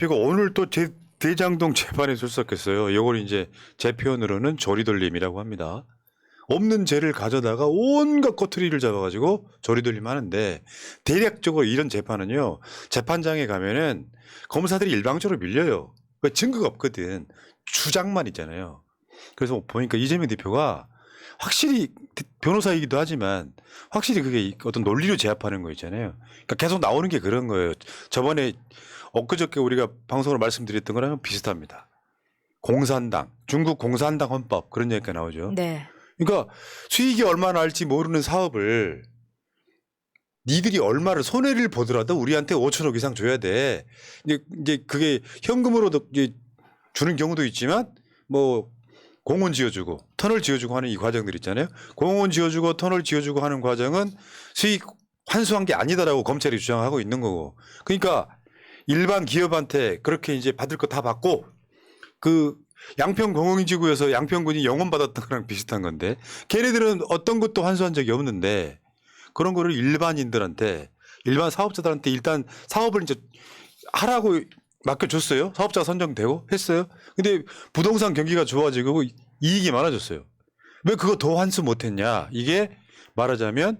그리고 오늘 또 제, 대장동 재판에 출석했어요. 이걸 이제 제 표현으로는 조리돌림이라고 합니다. 없는 죄를 가져다가 온갖 꼬투리를 잡아가지고 조리돌림 하는데 대략적으로 이런 재판은요 재판장에 가면은 검사들이 일방적으로 밀려요. 왜 증거가 없거든. 주장만 있잖아요. 그래서 보니까 이재명 대표가 확실히 변호사이기도 하지만 확실히 그게 어떤 논리로 제압하는 거 있잖아요. 그러니까 계속 나오는 게 그런 거예요. 저번에 엊그저께 우리가 방송으로 말씀드렸던 거랑 비슷합니다. 공산당, 중국 공산당 헌법 그런 얘기가 나오죠. 네. 그러니까 수익이 얼마나 할지 모르는 사업을 니들이 얼마를 손해를 보더라도 우리한테 5천억 이상 줘야 돼. 이제, 이제 그게 현금으로 도 이제 주는 경우도 있지만 뭐 공원 지어주고 터널 지어주고 하는 이 과정들 있잖아요. 공원 지어주고 터널 지어주고 하는 과정은 수익 환수한 게 아니다라고 검찰이 주장하고 있는 거고. 그러니까 일반 기업한테 그렇게 이제 받을 거 다 받고 그 양평 공공지구에서 양평군이 영원 받았던 거랑 비슷한 건데 걔네들은 어떤 것도 환수한 적이 없는데 그런 거를 일반인들한테 일반 사업자들한테 일단 사업을 이제 하라고 맡겨줬어요. 사업자가 선정되고 했어요. 근데 부동산 경기가 좋아지고 이익이 많아졌어요. 왜 그거 더 환수 못했냐? 이게 말하자면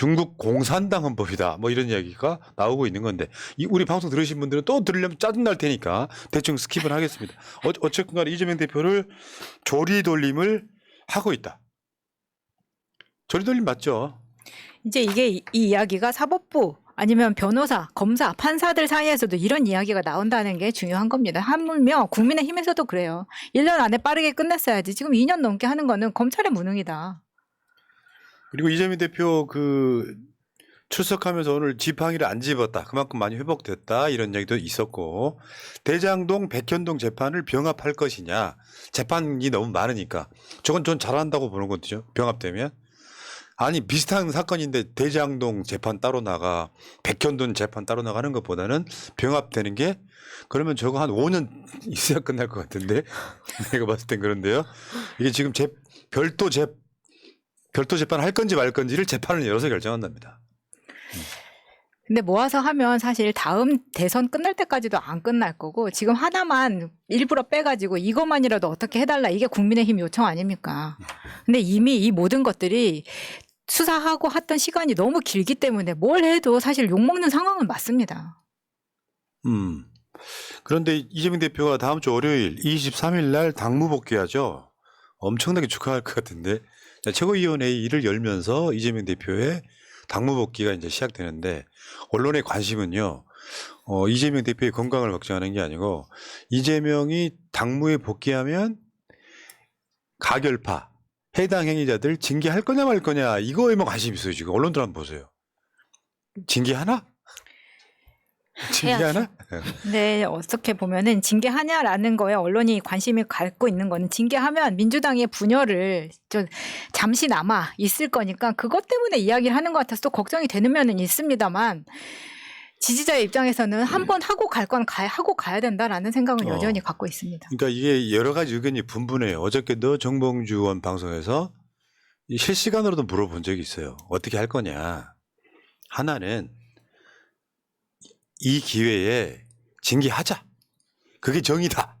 중국 공산당 헌법이다. 뭐 이런 이야기가 나오고 있는 건데 이 우리 방송 들으신 분들은 또 들으려면 짜증 날 테니까 대충 스킵은 하겠습니다. 어, 어쨌건 간에 이재명 대표를 조리 돌림을 하고 있다. 조리 돌림 맞죠? 이제 이게 이, 이 이야기가 사법부 아니면 변호사, 검사, 판사들 사이에서도 이런 이야기가 나온다는 게 중요한 겁니다. 하물며 국민의힘에서도 그래요. 1년 안에 빠르게 끝냈어야지. 지금 2년 넘게 하는 거는 검찰의 무능이다. 그리고 이재명 대표 그 출석하면서 오늘 지팡이를 안 집었다. 그만큼 많이 회복됐다. 이런 얘기도 있었고 대장동 백현동 재판을 병합할 것이냐. 재판이 너무 많으니까. 저건 전 잘한다고 보는 거죠. 병합되면. 아니 비슷한 사건인데 대장동 재판 따로 나가 백현동 재판 따로 나가는 것보다는 병합되는 게 그러면 저거 한 5년 있어야 끝날 것 같은데 내가 봤을 땐 그런데요. 이게 지금 재, 별도 재 별도 재판 할 건지 말 건지를 재판을 열어서 결정한답니다. 근데 모아서 하면 사실 다음 대선 끝날 때까지도 안 끝날 거고 지금 하나만 일부러 빼가지고 이것만이라도 어떻게 해달라 이게 국민의힘 요청 아닙니까? 근데 이미 이 모든 것들이 수사하고 했던 시간이 너무 길기 때문에 뭘 해도 사실 욕먹는 상황은 맞습니다. 음. 그런데 이재명 대표가 다음 주 월요일 23일 날 당무 복귀하죠. 엄청나게 축하할 것 같은데 자, 최고위원회의를 열면서 이재명 대표의 당무 복귀가 이제 시작되는데 언론의 관심은요. 어, 이재명 대표의 건강을 걱정하는 게 아니고 이재명이 당무에 복귀하면 가결파 해당 행위자들 징계할 거냐 말 거냐 이거에만 관심이 있어요 지금 언론들 한번 보세요. 징계하나? 징계하나? 근데 어떻게 보면은 징계하냐라는 거에 언론이 관심을 갖고 있는 거는 징계하면 민주당의 분열을 좀 잠시나마 있을 거니까 그것 때문에 이야기를 하는 것 같아서 또 걱정이 되는 면은 있습니다만 지지자의 입장에서는 한 번 하고 갈 건 가야 하고 가야 된다라는 생각은 어. 여전히 갖고 있습니다. 그러니까 이게 여러 가지 의견이 분분해요. 어저께도 정봉주 의원 방송에서 이 실시간으로도 물어본 적이 있어요. 어떻게 할 거냐. 하나는 이 기회에 징계하자. 그게 정의다.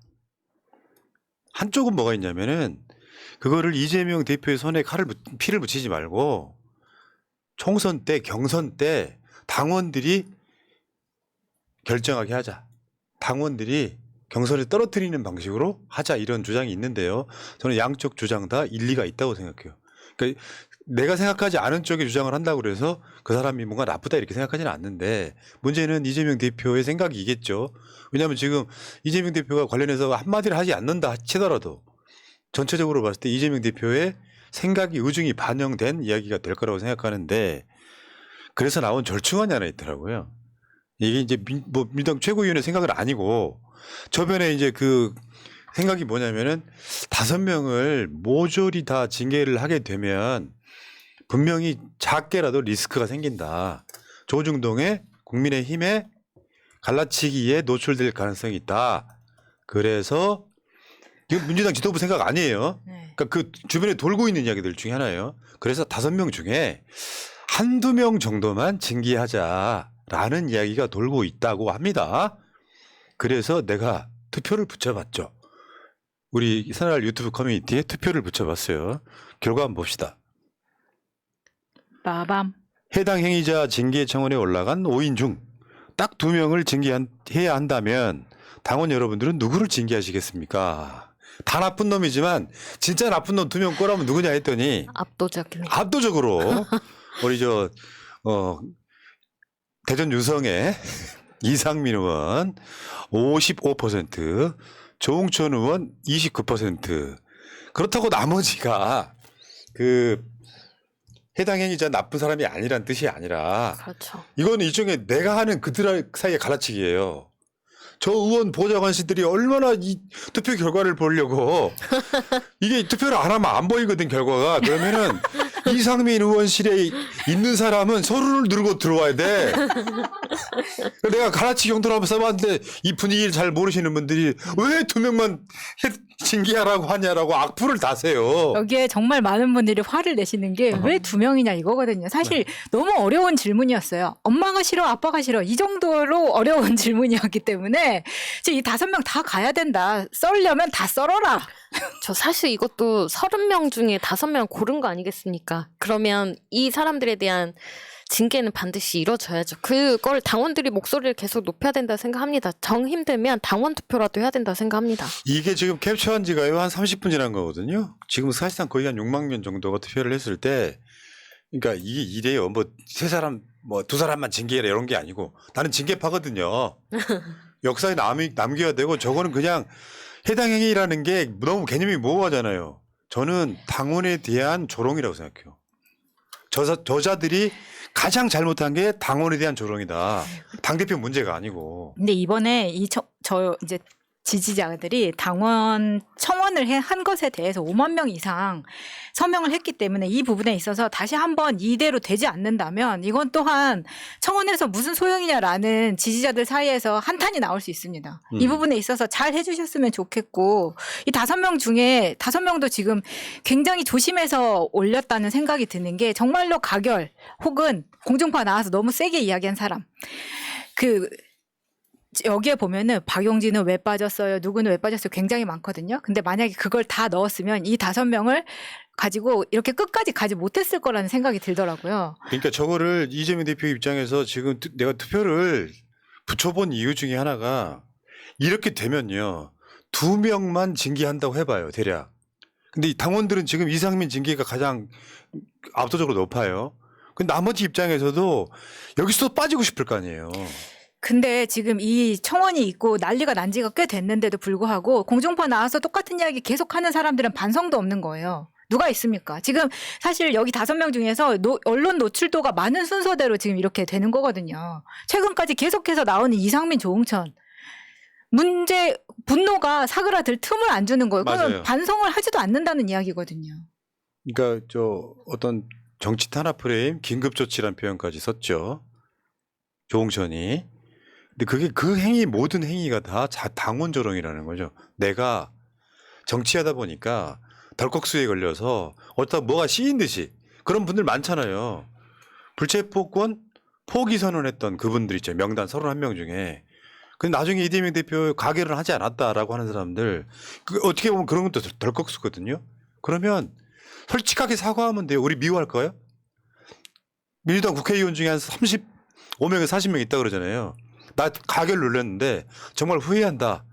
한쪽은 뭐가 있냐면은 그거를 이재명 대표의 손에 칼을 묻- 피를 붙이지 말고 총선 때 경선 때 당원들이 결정하게 하자. 당원들이 경선을 떨어뜨리는 방식으로 하자 이런 주장이 있는데요. 저는 양쪽 주장 다 일리가 있다고 생각해요. 그러니까 내가 생각하지 않은 쪽에 주장을 한다고 그래서 그 사람이 뭔가 나쁘다 이렇게 생각하지는 않는데 문제는 이재명 대표의 생각이겠죠. 왜냐하면 지금 이재명 대표가 관련해서 한마디를 하지 않는다 치더라도 전체적으로 봤을 때 이재명 대표의 생각이 의중이 반영된 이야기가 될 거라고 생각하는데 그래서 나온 절충안이 하나 있더라고요. 이게 이제 민, 뭐 민주당 최고위원회 생각은 아니고 저변에 이제 그 생각이 뭐냐면은 다섯 명을 모조리 다 징계를 하게 되면 분명히 작게라도 리스크가 생긴다. 조중동의 국민의힘에 갈라치기에 노출될 가능성이 있다. 그래서 이거 민주당 지도부 생각 아니에요. 네. 그러니까 그 주변에 돌고 있는 이야기들 중에 하나예요. 그래서 다섯 명 중에 한두 명 정도만 징계하자라는 이야기가 돌고 있다고 합니다. 그래서 내가 투표를 붙여봤죠. 우리 새날 유튜브 커뮤니티에 투표를 붙여봤어요. 결과 한번 봅시다. 빠밤. 해당 행위자 징계 청원에 올라간 5인 중딱두 명을 징계해야 한다면 당원 여러분들은 누구를 징계하시겠습니까? 다 나쁜 놈이지만 진짜 나쁜 놈 두 명 꼬라면 누구냐 했더니 압도적인. 압도적으로 우리 저 어, 대전 유성의 이상민 의원 55%, 조홍천 의원 29%. 그렇다고 나머지가 그 해당 행위자 나쁜 사람이 아니란 뜻이 아니라 그렇죠. 이건 일종의 내가 하는 그들 사이의 갈라치기예요. 저 의원 보좌관 씨들이 얼마나 이 투표 결과를 보려고 이게 투표를 안 하면 안 보이거든 결과가 그러면은 이상민 의원실에 있는 사람은 서류를 누르고 들어와야 돼. 내가 갈아치기 용도로 한번 써봤는데 이 분위기를 잘 모르시는 분들이 왜 두 명만 해- 징계하라고 하냐라고 악플을 다세요. 여기에 정말 많은 분들이 화를 내시는 게 왜 두 명이냐 이거거든요. 사실 너무 어려운 질문이었어요. 엄마가 싫어, 아빠가 싫어 이 정도로 어려운 질문이었기 때문에 이 다섯 명 다 가야 된다. 썰려면 다 썰어라. 저 사실 이것도 30명 중에 5명 고른 거 아니겠습니까? 그러면 이 사람들에 대한 징계는 반드시 이뤄져야죠. 그걸 당원들이 목소리를 계속 높여야 된다 생각합니다. 정 힘들면 당원 투표라도 해야 된다 생각합니다. 이게 지금 캡처한 지가요 한 30분 지난 거거든요. 지금 사실상 거의 한 6만 명 정도가 투표를 했을 때, 그러니까 이게 이래요. 뭐 세 사람, 뭐 두 사람만 징계해라 이런 게 아니고 나는 징계파거든요. 역사에 남, 남겨야 되고 저거는 그냥 해당 행위라는 게 너무 개념이 모호하잖아요. 저는 당원에 대한 조롱이라고 생각해요. 저자, 저자들이 가장 잘못한 게 당원에 대한 조롱이다. 당대표 문제가 아니고. 근데 이번에 이저 이제 지지자들이 당원 청원을 해- 한 것에 대해서 5만 명 이상 서명을 했기 때문에 이 부분에 있어서 다시 한번 이대로 되지 않는다면 이건 또한 청원에서 무슨 소용이냐라는 지지자들 사이에서 한탄이 나올 수 있습니다. 이 음. 부분에 있어서 잘 해주셨으면 좋겠고 이 다섯 명 중에 다섯 명도 지금 굉장히 조심해서 올렸다는 생각이 드는 게 정말로 가결 혹은 공중파 나와서 너무 세게 이야기한 사람 그 여기에 보면은 박용진은 왜 빠졌어요? 누구는 왜 빠졌어요? 굉장히 많거든요. 근데 만약에 그걸 다 넣었으면 이 다섯 명을 가지고 이렇게 끝까지 가지 못했을 거라는 생각이 들더라고요. 그러니까 저거를 이재명 대표 입장에서 지금 투- 내가 투표를 붙여본 이유 중에 하나가 이렇게 되면요 두 명만 징계한다고 해봐요 대략. 근데 이 당원들은 지금 이상민 징계가 가장 압도적으로 높아요. 근데 나머지 입장에서도 여기서 빠지고 싶을 거 아니에요. 근데 지금 이 청원이 있고 난리가 난 지가 꽤 됐는데도 불구하고 공중파 나와서 똑같은 이야기 계속 하는 사람들은 반성도 없는 거예요. 누가 있습니까? 지금 사실 여기 다섯 명 중에서 노- 언론 노출도가 많은 순서대로 지금 이렇게 되는 거거든요. 최근까지 계속해서 나오는 이상민, 조홍천. 문제, 분노가 사그라들 틈을 안 주는 거예요. 맞아요. 그건 반성을 하지도 않는다는 이야기거든요. 그러니까 저 어떤 정치 탄압 프레임 긴급 조치란 표현까지 썼죠. 조홍천이. 근데 그게 그 행위 모든 행위가 다 자, 당원 조롱이라는 거죠. 내가 정치하다 보니까 덜컥수에 걸려서 어디다 뭐가 씌인 듯이 그런 분들 많잖아요. 불체포권 포기 선언했던 그분들 있죠. 명단 31명 중에. 근데 나중에 이재명 대표 가결을 하지 않았다라고 하는 사람들 그 어떻게 보면 그런 것도 덜- 덜컥수거든요. 그러면 솔직하게 사과하면 돼요. 우리 미워할까요? 민주당 국회의원 중에 한 35명에서 40명 있다 그러잖아요. 나 가결 눌렀는데 정말 후회한다.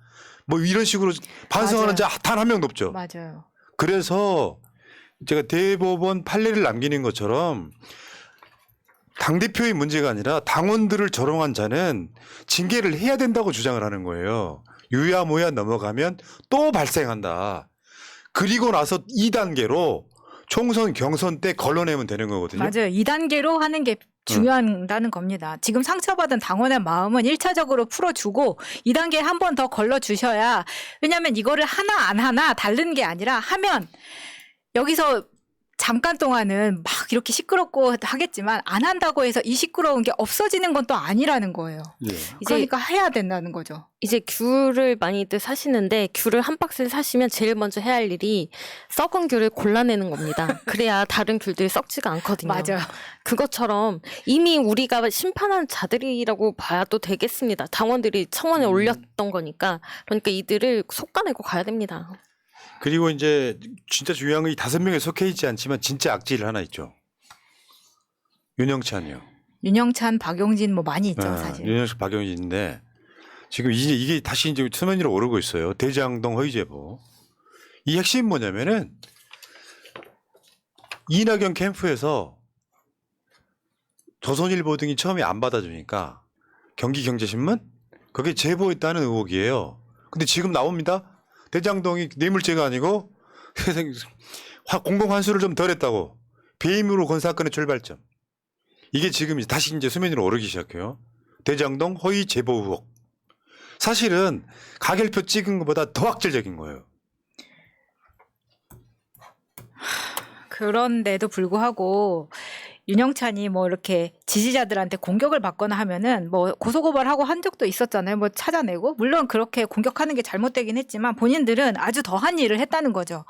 뭐 이런 식으로 반성하는 자 단 한 명도 없죠. 맞아요. 그래서 제가 대법원 판례를 남기는 것처럼 당대표의 문제가 아니라 당원들을 조롱한 자는 징계를 해야 된다고 주장을 하는 거예요. 유야무야 넘어가면 또 발생한다. 그리고 나서 2단계로 총선 경선 때 걸러내면 되는 거거든요. 맞아요. 2단계로 하는 게 중요하다는 겁니다. 지금 상처받은 당원의 마음은 1차적으로 풀어주고 2단계 한번 더 걸러주셔야 왜냐하면 이거를 하나 안 하나 다른 게 아니라 하면 여기서 잠깐 동안은 막 이렇게 시끄럽고 하겠지만 안 한다고 해서 이 시끄러운 게 없어지는 건 또 아니라는 거예요. 예. 이제 그러니까 해야 된다는 거죠. 이제 귤을 많이들 사시는데 귤을 한 박스를 사시면 제일 먼저 해야 할 일이 썩은 귤을 골라내는 겁니다. 그래야 다른 귤들이 썩지가 않거든요. 맞아요. 그것처럼 이미 우리가 심판한 자들이라고 봐도 되겠습니다. 당원들이 청원에 음. 올렸던 거니까. 그러니까 이들을 속가내고 가야 됩니다. 그리고 이제 진짜 중요한 건이 다섯 명에 속해 있지 않지만 진짜 악질 하나 있죠. 윤영찬이요. 윤영찬, 박용진 뭐 많이 있죠, 아, 사실. 윤영찬 박영진인데 지금 이제 이게 다시 이제 수면 위로 오르고 있어요. 대장동 허위 제보. 이 핵심 뭐냐면은 이낙연 캠프에서 조선일보 등이 처음에 안 받아주니까 경기경제신문 그게 제보했다는 의혹이에요. 근데 지금 나옵니다. 대장동이 뇌물죄가 아니고 화- 공공 환수를 좀 덜했다고 배임으로 건 사건의 출발점. 이게 지금 다시 이제 수면 위로 오르기 시작해요. 대장동 허위 제보 의혹. 사실은 가결표 찍은 것보다 더 악질적인 거예요. 그런데도 불구하고 윤영찬이 뭐 이렇게 지지자들한테 공격을 받거나 하면은 뭐 고소고발하고 한 적도 있었잖아요. 뭐 찾아내고 물론 그렇게 공격하는 게 잘못되긴 했지만 본인들은 아주 더한 일을 했다는 거죠.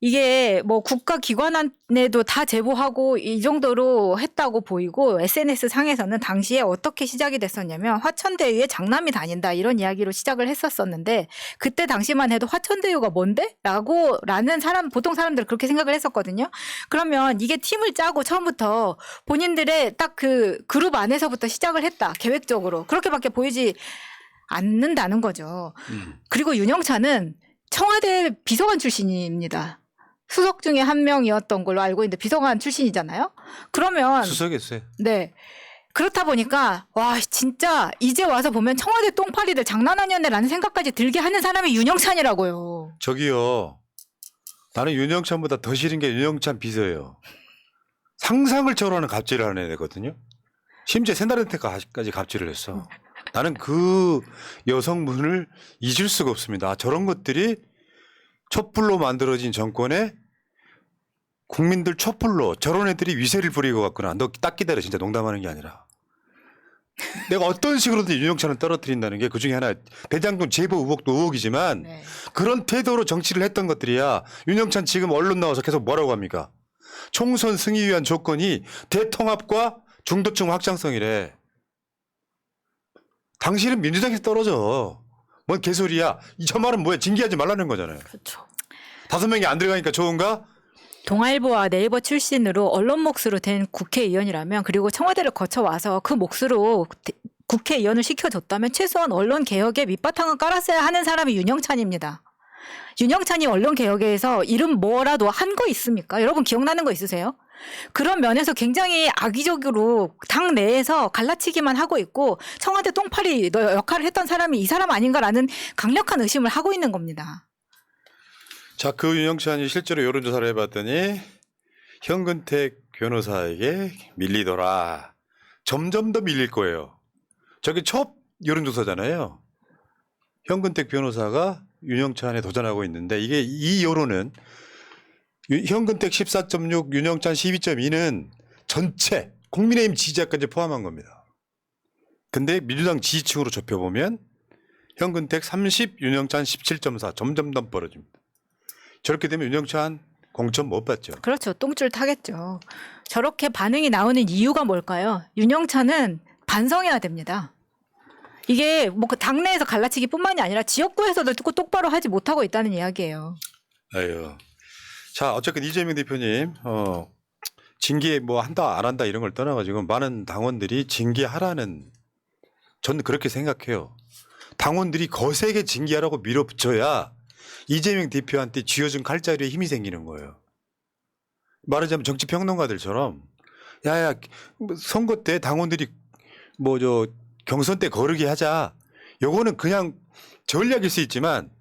이게 뭐 국가 기관안에도 다 제보하고 이 정도로 했다고 보이고 SNS 상에서는 당시에 어떻게 시작이 됐었냐면 화천대유에 장남이 다닌다 이런 이야기로 시작을 했었었는데 그때 당시만 해도 화천대유가 뭔데? 라고 라는 사람 보통 사람들은 그렇게 생각을 했었거든요. 그러면 이게 팀을 짜고 처음부터 본인들의 딱 그 그룹 안에서부터 시작을 했다. 계획적으로. 그렇게밖에 보이지 않는다는 거죠. 그리고 윤영찬은 청와대 비서관 출신입니다. 수석 중에 한 명이었던 걸로 알고 있는데 비서관 출신이잖아요. 그러면 수석했어요. 네. 그렇다 보니까 와 진짜 이제 와서 보면 청와대 똥파리들 장난 아니었네라는 생각까지 들게 하는 사람이 윤영찬이라고요. 저기요. 나는 윤영찬보다 더 싫은 게 윤영찬 비서예요. 상상을 초월하는 갑질을 하는 애거든요. 심지어 새날한테까지 갑질을 했어. 나는 그 여성분을 잊을 수가 없습니다. 저런 것들이 촛불로 만들어진 정권에 국민들 촛불로 저런 애들이 위세를 부리고 갔구나. 너 딱 기다려. 진짜 농담하는 게 아니라. 내가 어떤 식으로든 윤영찬을 떨어뜨린다는 게 그 중에 하나 대장동 제보 의혹도 의혹이지만 네. 그런 태도로 정치를 했던 것들이야. 윤영찬 지금 언론 나와서 계속 뭐라고 합니까? 총선 승리 위한 조건이 대통합과 중도층 확장성이래. 당신은 민주당에서 떨어져. 뭔 개소리야. 이 저 말은 뭐야? 징계하지 말라는 거잖아요. 그렇죠. 다섯 명이 안 들어가니까 좋은가? 동아일보와 네이버 출신으로 언론 몫으로 된 국회의원이라면 그리고 청와대를 거쳐 와서 그 몫으로 대- 국회의원을 시켜줬다면 최소한 언론 개혁에 밑바탕을 깔았어야 하는 사람이 윤영찬입니다. 윤영찬이 언론 개혁에서 이름 뭐라도 한 거 있습니까? 여러분 기억나는 거 있으세요? 그런 면에서 굉장히 악의적으로 당 내에서 갈라치기만 하고 있고 청와대 똥파리 너 역할을 했던 사람이 이 사람 아닌가라는 강력한 의심을 하고 있는 겁니다. 자, 그 윤영찬이 실제로 여론조사를 해봤더니 현근택 변호사에게 밀리더라. 점점 더 밀릴 거예요. 저게 첫 여론조사잖아요. 현근택 변호사가 윤영찬에 도전하고 있는데 이게 이 여론은 유- 현근택 14.6, 윤영찬 12.2는 전체 국민의힘 지지자까지 포함한 겁니다. 근데 민주당 지지층으로 좁혀보면 현근택 30, 윤영찬 17.4 점점 더 벌어집니다. 저렇게 되면 윤영찬 공천 못 받죠. 그렇죠. 똥줄 타겠죠. 저렇게 반응이 나오는 이유가 뭘까요? 윤영찬은 반성해야 됩니다. 이게 뭐그 당내에서 갈라치기뿐만이 아니라 지역구에서도 또 똑바로 하지 못하고 있다는 이야기예요. 아유. 자, 어쨌든 이재명 대표님, 어, 징계 뭐 한다 안 한다 이런 걸 떠나가지고 많은 당원들이 징계하라는 저는 그렇게 생각해요. 당원들이 거세게 징계하라고 밀어붙여야 이재명 대표한테 쥐어준 칼자루에 힘이 생기는 거예요. 말하자면 정치 평론가들처럼 야야 뭐 선거 때 당원들이 뭐 저 경선 때 거르게 하자. 요거는 그냥 전략일 수 있지만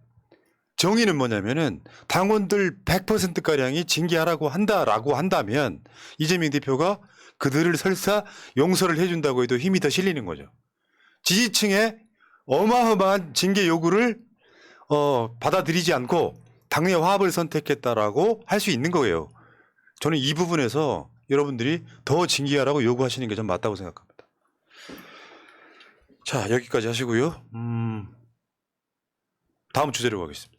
정의는 뭐냐면은 당원들 100% 가량이 징계하라고 한다라고 한다면 이재명 대표가 그들을 설사 용서를 해준다고 해도 힘이 더 실리는 거죠. 지지층의 어마어마한 징계 요구를 어, 받아들이지 않고 당내 화합을 선택했다라고 할 수 있는 거예요. 저는 이 부분에서 여러분들이 더 징계하라고 요구하시는 게 좀 맞다고 생각합니다. 자 여기까지 하시고요. 음, 다음 주제로 가겠습니다.